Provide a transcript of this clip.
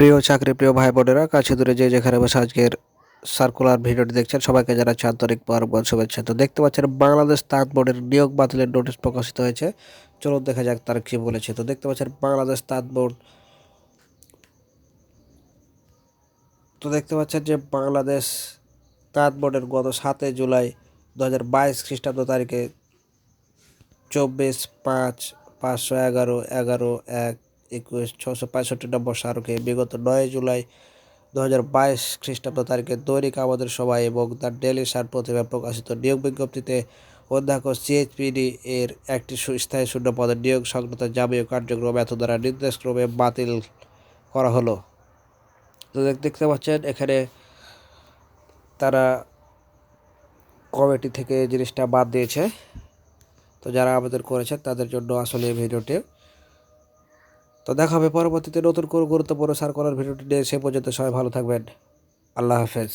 প্রিয় চাকরি, প্রিয় ভাই বোনেরা, কাছে দূরে যে যেখানে বসে আজকের সার্কুলার ভিডিওটি দেখছেন, সবাইকে জানাচ্ছি আন্তরিক পরবর্তী শুভেচ্ছা। তো দেখতে পাচ্ছেন, বাংলাদেশ তাঁত বোর্ডের নিয়োগ বাতিলের নোটিশ প্রকাশিত হয়েছে। চলুন দেখা যাক তারা কী বলেছে। তো দেখতে পাচ্ছেন, বাংলাদেশ তাঁত বোর্ড তো দেখতে পাচ্ছেন যে বাংলাদেশ তাঁত বোর্ডের গত সাতই জুলাই দু হাজার বাইশ খ্রিস্টাব্দ তারিখে চব্বিশ পাঁচ পাঁচশো এগারো এগারো এক একুশ ছশো পঁয়ষট্টি নম্বর স্মারকে বিগত নয় জুলাই দু হাজার বাইশ খ্রিস্টাব্দ তারিখে দৈনিক আমাদের সভায় এবং তার ডেলি সার প্রতিভা প্রকাশিত নিয়োগ বিজ্ঞপ্তিতে অধ্যক্ষ সিএইচপিডি এর একটি স্থায়ী শূন্য পদের নিয়োগ সংক্রান্ত জাতীয় কার্যক্রম এত দ্বারা নির্দেশক্রমে বাতিল করা হলো। তো দেখতে পাচ্ছেন, এখানে তারা কমিটি থেকে জিনিসটা বাদ দিয়েছে। তো যারা আবেদন করেছেন তাদের জন্য আসলে এই ভিডিওটি তো দেখা হবে পরবর্তীতে নতুন কোনো গুরুত্বপূর্ণ সার্কুলার ভিডিওটি নিয়ে। সে পর্যন্ত সবাই ভালো থাকবেন। আল্লাহ হাফেজ।